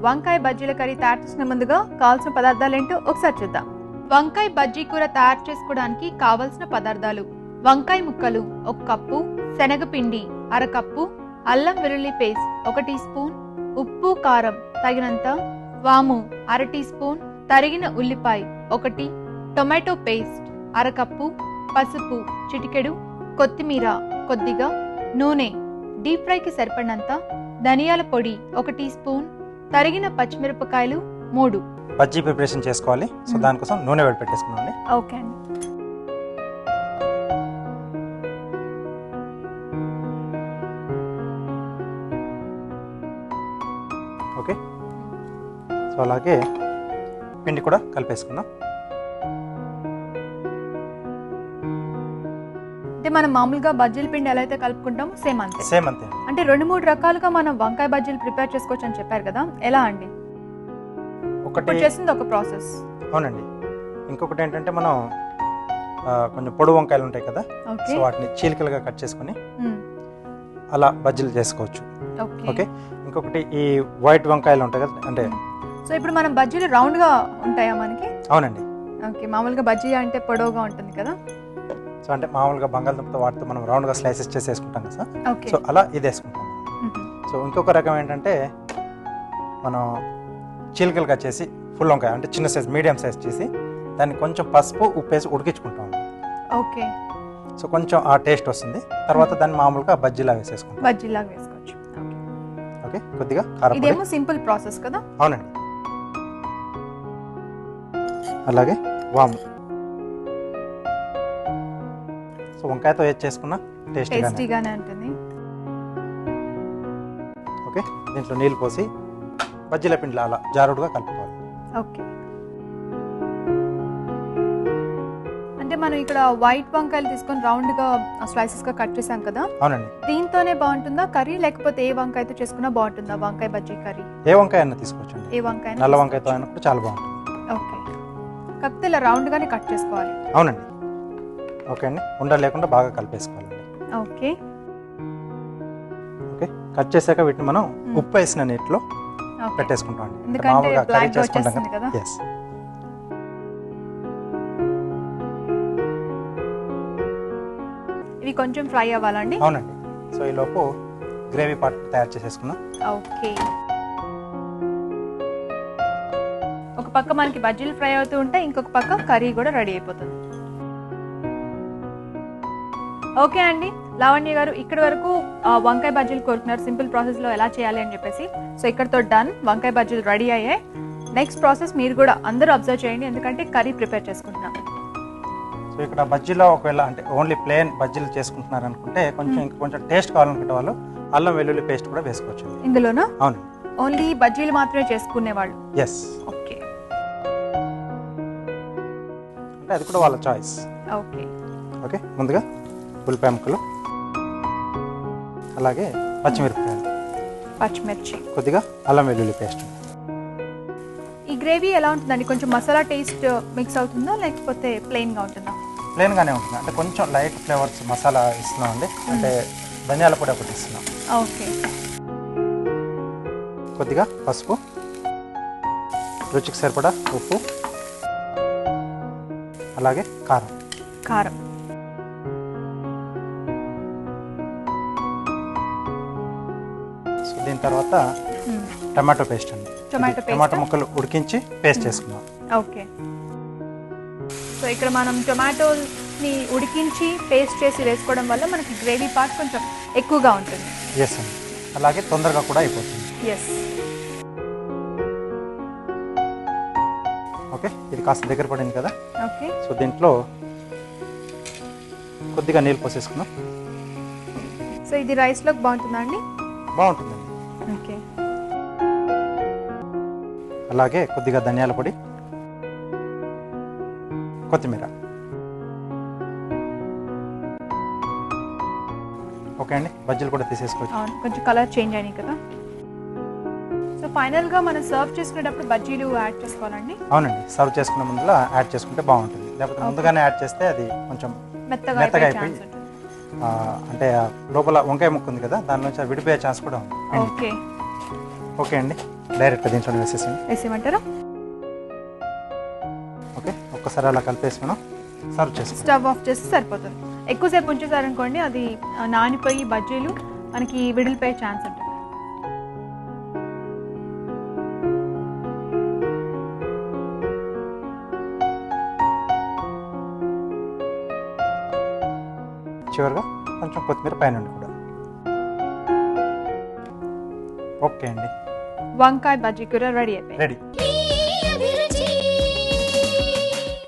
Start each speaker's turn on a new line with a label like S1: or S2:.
S1: వంకాయ బజ్జీల కర్రీ తయారు చేసిన ముందుగా కావాల్సిన పదార్థాలు ఏంటో ఒకసారి చూద్దాం. వంకాయ బజ్జీ కూర తయారు చేసుకోవడానికి కావలసిన పదార్థాలు వంకాయ ముక్కలు ఒక కప్పు శనగపిండి అరకప్పు అల్లం వెల్లుల్లి పేస్ట్ ఒక టీ స్పూన్ ఉప్పు కారం తగినంత వాము అర టీ స్పూన్ తరిగిన ఉల్లిపాయ ఒకటి టొమాటో పేస్ట్ అరకప్పు పసుపు చిటికెడు కొత్తిమీర కొద్దిగా నూనె డీప్ ఫ్రైకి సరిపడినంత ధనియాల పొడి ఒక టీ స్పూన్ తరిగిన పచ్చిమిరపకాయలు మూడు.
S2: బజ్జీ ప్రిపరేషన్ చేసుకోవాలి. సో. దానికోసం నూనె వేడి పెట్టేసుకున్నాండి
S1: ఓకే అండి.
S2: ఓకే. సో అలాగే పిండి కూడా కలిపేసుకుందాం.
S1: అంటే మనం మామూలుగా బజ్జీల పిండి ఎలా అయితే కలుపుకుంటామో సేమ్ అంతే.
S2: సేమ్ అంతే
S1: అంటే రెండు మూడు రకాలుగా మనం వంకాయ బజ్జీలు ప్రిపేర్ చేసుకోవచ్చు అని చెప్పారు కదా. ఎలా అండి?
S2: ఒకటి
S1: చేసింది ఒక ప్రాసెస్.
S2: అవునండి. ఇంకొకటి ఏంటంటే మనం కొంచెం పొడు వంకాయలు ఉంటాయి కదా. సో వాటిని చీలికలుగా కట్ చేసుకొని. అలా బజ్జీలు చేసుకోవచ్చు.
S1: ఓకే.
S2: ఇంకొకటి ఈ వైట్ వంకాయలు ఉంటాయి కదా అంటే
S1: సో ఇప్పుడు మనం బజ్జీలు రౌండ్గా ఉంటాయా మనకి?
S2: అవునండి.
S1: ఓకే. మామూలుగా బజ్జీ అంటే పొడవుగా ఉంటుంది కదా.
S2: సో అంటే మామూలుగా బంగాళదుంపతో వాటితో మనం రౌండ్గా స్లైసెస్ చేసి వేసుకుంటాం కదా సార్? సో అలా ఇది వేసుకుంటాం. సో ఇంకొక రకం ఏంటంటే మనం చీలికలుగా చేసి ఫుల్ వంకాయ అంటే చిన్న సైజ్ మీడియం సైజ్ చేసి దాన్ని కొంచెం పసుపు ఉప్పు వేసి ఉడికించుకుంటాం.
S1: ఓకే.
S2: సో కొంచెం ఆ టేస్ట్ వస్తుంది. తర్వాత దాన్ని మామూలుగా బజ్జీలా వేసేసుకుంటాం.
S1: బజ్జీలాగా వేసుకోవచ్చు. ఓకే.
S2: కొద్దిగా కారం.
S1: ఇదేమో సింపుల్ ప్రాసెస్ కదా?
S2: అవునండి. అలాగే వాము. సో వంకాయతో చేసుకున్నా టేస్టీగా
S1: టేస్టీగానే ఉంటుంది.
S2: ఓకే దీంట్లో నీళ్ళు పోసి బజ్జీల పిండిలో అలా జారుడుగా కలుపుకోవాలి.
S1: ఓకే. అంటే మనం ఇక్కడ వైట్ వంకాయలు తీసుకొని రౌండ్గా స్లైసెస్గా కట్ చేసాం కదా?
S2: అవునండి.
S1: దీంతోనే బాగుంటుందా కర్రీ? లేకపోతే ఏ వంకాయతో చేసుకున్నా బాగుంటుందా? వంకాయ బజ్జీ కర్రీ?
S2: ఏ వంకాయ అయినా తీసుకోవచ్చండి
S1: ఏ వంకాయ
S2: నల్ల వంకాయతో అయినా కూడా చాలా బాగుంటుంది.
S1: ఓకే. కాకపోతే ఇలా రౌండ్ గానే కట్ చేసుకోవాలి.
S2: అవునండి. ఓకే అండి. ఉండలు లేకుండా బాగా కలిపేసుకోవాలండి.
S1: ఓకే.
S2: ఓకే. కట్ చేశాక వీటిని మనం. ఉప్పు వేసిన నీటిలో పెట్టేసుకుంటాం అండి. మామూలుగా కర్రీ చేసుకుంటాం కదా. ఎస్
S1: ఇవి కొంచెం ఫ్రై అవ్వాలండి.
S2: అవునండి. సో ఈ లోపు గ్రేవీ పార్ట్ తయారు చేసేసుకుందాం.
S1: ఓకే. ఒక పక్క మనకి బజ్జీలు ఫ్రై అవుతూ ఉంటాయి ఇంకొక పక్క కర్రీ కూడా రెడీ అయిపోతుంది. ఓకే అండి. లావణ్య గారు ఇక్కడి వరకు వంకాయ బజ్జీలు కోరుకున్నారు సింపుల్ ప్రాసెస్లో ఎలా చేయాలి అని చెప్పేసి. సో ఇక్కడతో డన్. వంకాయ బజ్జీలు రెడీ అయ్యాయి. నెక్స్ట్ ప్రాసెస్ మీరు కూడా అందరూ అబ్జర్వ్ చేయండి. ఎందుకంటే కర్రీ ప్రిపేర్ చేసుకుంటున్నాం.
S2: సో ఇక్కడ బజ్జీలో ఒకవేళ అంటే ఓన్లీ ప్లేన్ బజ్జీలు చేసుకుంటున్నారు అనుకుంటే కొంచెం ఇంకా కొంచెం టేస్ట్ కావాలనుకుంటే వాళ్ళు అల్లం వెల్లుల్లి పేస్ట్ కూడా వేసుకోవచ్చు.
S1: ఇందులోనా?
S2: అవునండి.
S1: ఓన్లీ బజ్జీలు మాత్రమే చేసుకునేవాళ్ళు
S2: ఎస్
S1: ఓకే.
S2: అంటే అది కూడా వాళ్ళ చాయిస్.
S1: ఓకే.
S2: ఓకే ముందుగా? ఉల్లిపాయ ముక్కలు అలాగే పచ్చిమిరపకాయలు.
S1: పచ్చిమిర్చి.
S2: కొద్దిగా అల్లం వెల్లుల్లి పేస్ట్.
S1: ఈ గ్రేవీ ఎలా ఉంటుందండి? కొంచెం మసాలా టేస్ట్ మిక్స్ అవుతుందా? లేకపోతే ప్లెయిన్గా ఉంటుందా?
S2: ప్లెయిన్గానే ఉంటుంది? అంటే కొంచెం లైట్ ఫ్లేవర్స్ మసాలా ఇస్తున్నాం అండి అంటే ధనియాల పొడి ఒకటి ఇస్తున్నాం.
S1: ఓకే.
S2: కొద్దిగా పసుపు. రుచికి సరిపడా ఉప్పు. అలాగే కారం.
S1: కారం.
S2: దీని తర్వాత. టమాటో పేస్ట్ అండి.
S1: టొమాటో
S2: టమాటో ముక్కలు ఉడికించి పేస్ట్ చేసుకున్నాం
S1: ఓకే. సో ఇక్కడ మనం టొమాటోని ఉడికించి పేస్ట్ చేసి వేసుకోవడం వల్ల మనకి గ్రేవీ పార్ట్ కొంచెం ఎక్కువగా ఉంటుంది.
S2: ఎస్ అండి అలాగే తొందరగా కూడా అయిపోతుంది.
S1: ఎస్
S2: ఓకే ఇది కాస్త దగ్గర పడింది కదా?
S1: ఓకే.
S2: సో దీంట్లో కొద్దిగా నీళ్ళు పోసేసుకున్నాం
S1: సో ఇది రైస్లోకి బాగుంటుందా అండి?
S2: బాగుంటుందండి.
S1: ఓకే.
S2: అలాగే కొద్దిగా ధనియాల పొడి కొత్తిమీర. ఓకే అండి బజ్జీలు కూడా తీసేసుకోవచ్చు.
S1: అవును కొంచెం కలర్ చేంజ్ అయినాయి కదా. సో ఫైనల్గా మనం సర్వ్ చేసుకునేటప్పుడు బజ్జీలు యాడ్ చేసుకోవాలండి.
S2: అవునండి సర్వ్ చేసుకునే ముందులా యాడ్ చేసుకుంటే బాగుంటుంది. లేకపోతే ముందుగానే యాడ్ చేస్తే అది కొంచెం
S1: మెత్తగా
S2: మెత్తగా
S1: అయిపోయే
S2: అంటే లోపల వంకాయ ముక్క ఉంది కదా దాని నుంచి విడిపోయే ఛాన్స్ కూడా ఉంది.
S1: ఓకే.
S2: ఓకే అండి. డైరెక్ట్గా దీంట్లో వేసేసి
S1: వేసేయమంటారా?
S2: ఓకే ఒక్కసారి అలా కలిపేసి మనం సర్వ్ చేసుకోండి.
S1: స్టవ్ ఆఫ్ చేస్తే సరిపోతుంది. ఎక్కువసేపు ఉంచేసారనుకోండి అది నానిపోయి బజ్జీలు మనకి విడిలిపోయే ఛాన్స్ ఉంటుంది.
S2: చివరిగా కొంచెం కొత్తిమీర పైన కూడా. ఓకే అండి.
S1: వంకాయ బజ్జీ కూర రెడీ అయిపోయింది.
S2: రెడీ.